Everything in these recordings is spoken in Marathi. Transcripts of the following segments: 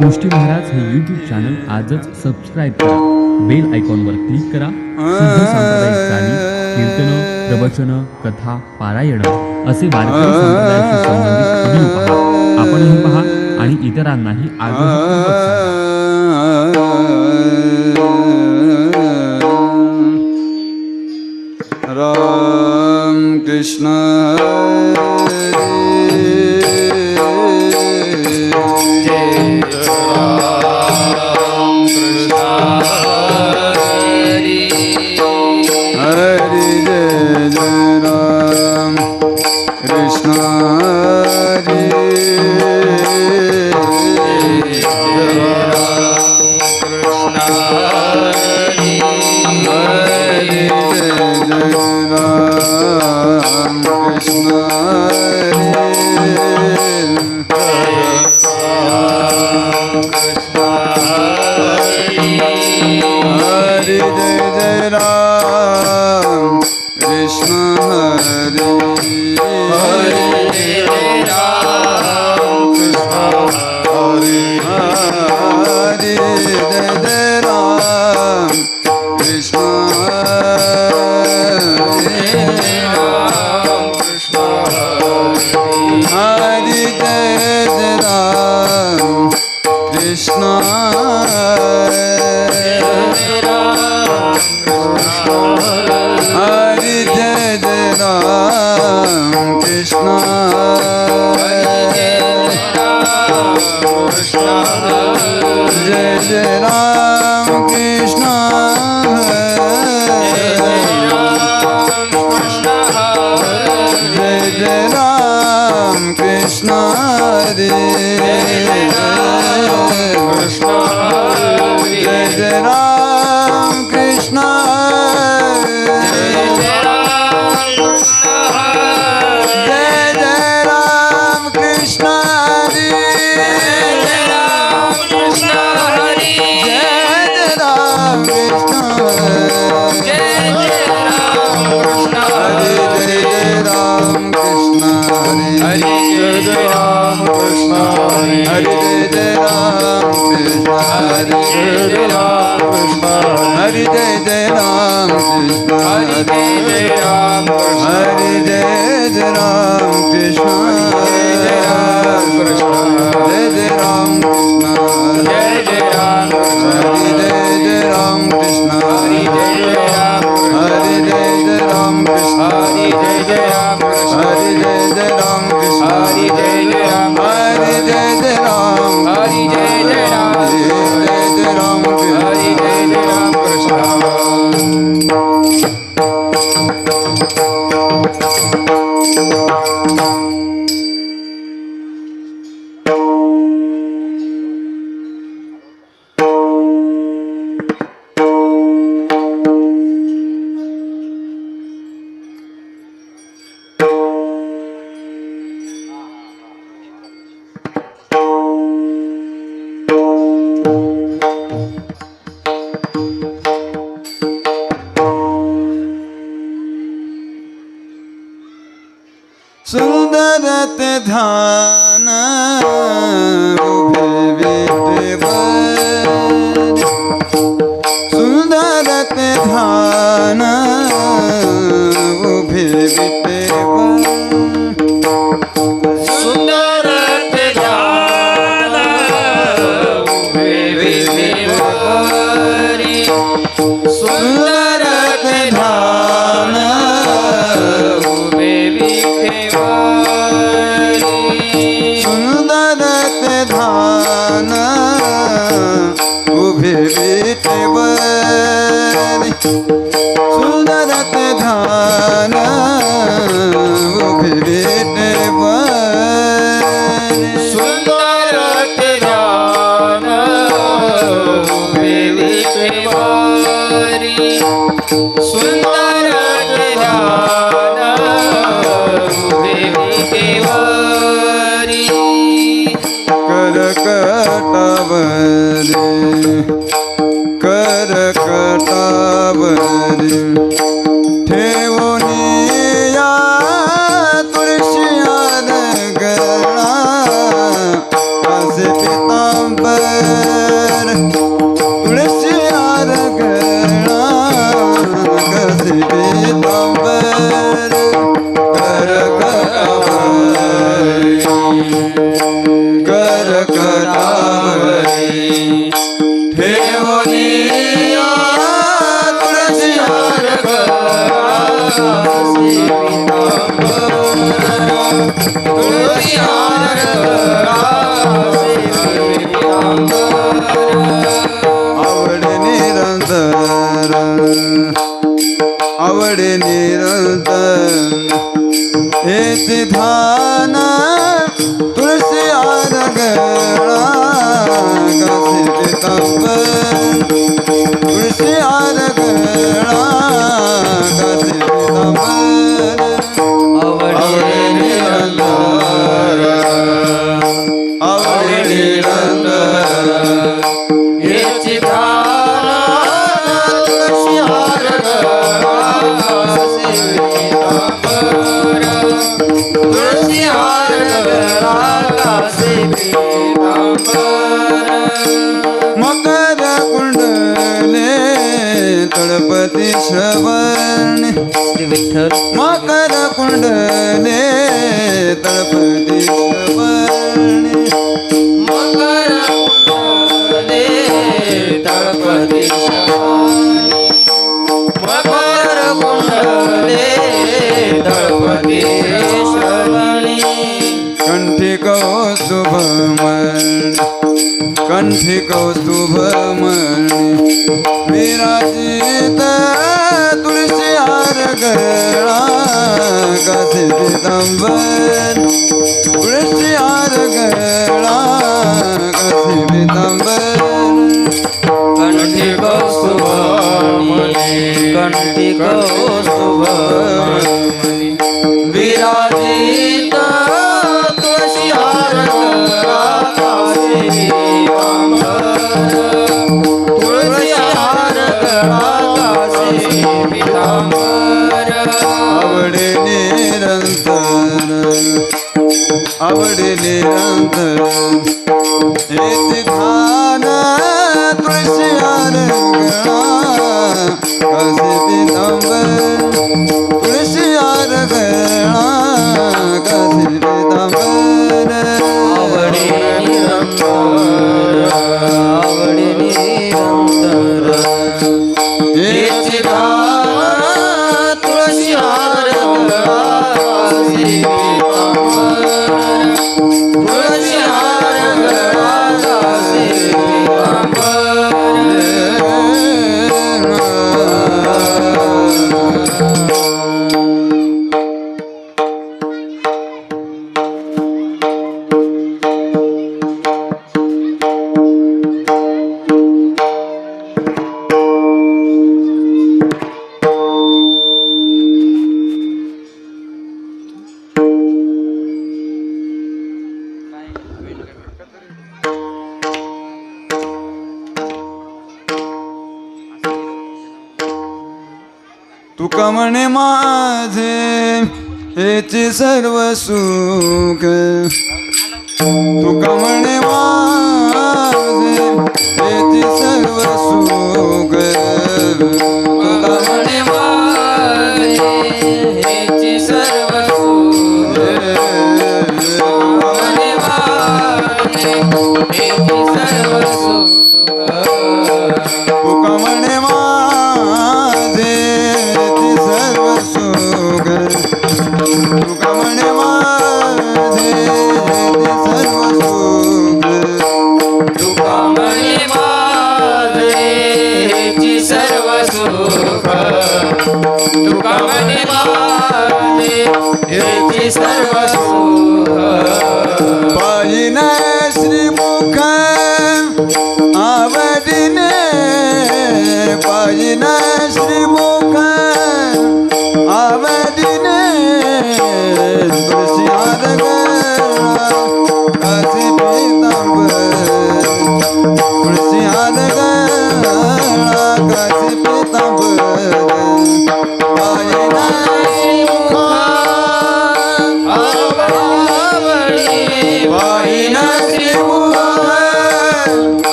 गोष्टी महाराज हे यूट्यूब चॅनल आजच सबस्क्राईब करा. बेल आयकॉनवर क्लिक करा. कीर्तन प्रवचन कथा पारायण असे वारकरी पहा. आपणही पहा आणि इतरांनाही आग्रहपूर्वक सांगा Krishna আসমান Krishna, Hare Ram Krishna, जय हरि जय ध्यान सुंदरत ध्यान उभे बिटे सुंदरत ध्यान उभे बिटे सुंदरत ध्यान उभे बिटे ধার गणपती श्रवण श्री विठ्ठल. मकर कुंडले तळपती श्रवण मकर कुंडले तळपती श्रवण कंठी कौ शुभमन कंठी कौ number आवडले अंत हे धान दृश्य रंग पावणे माझे हेच सर्व सुख. तुका म्हणे तुकमणे माझे ते सर्व सुख तुकमणे माझे ते सर्व सुख तुकमणे माझे पाहिजे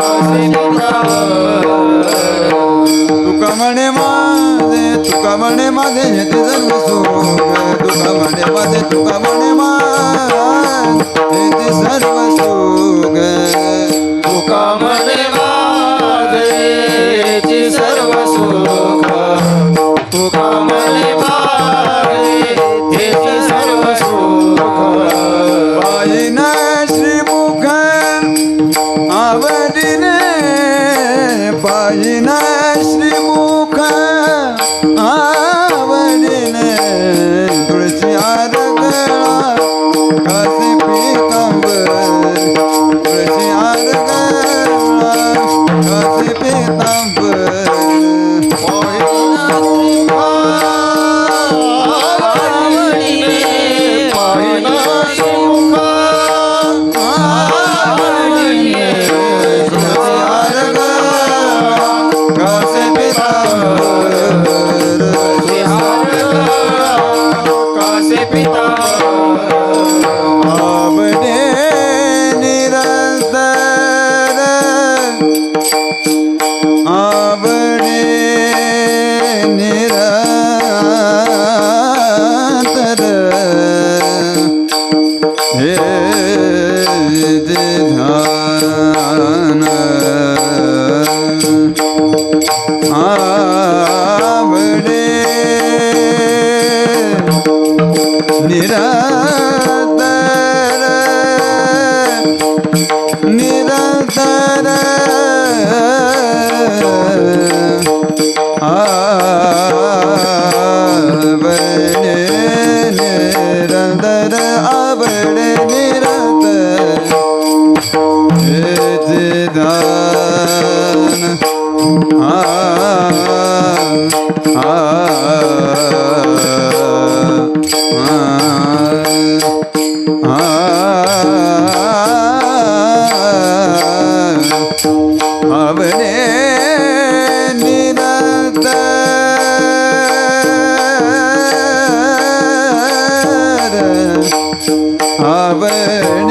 Muslim না அவன்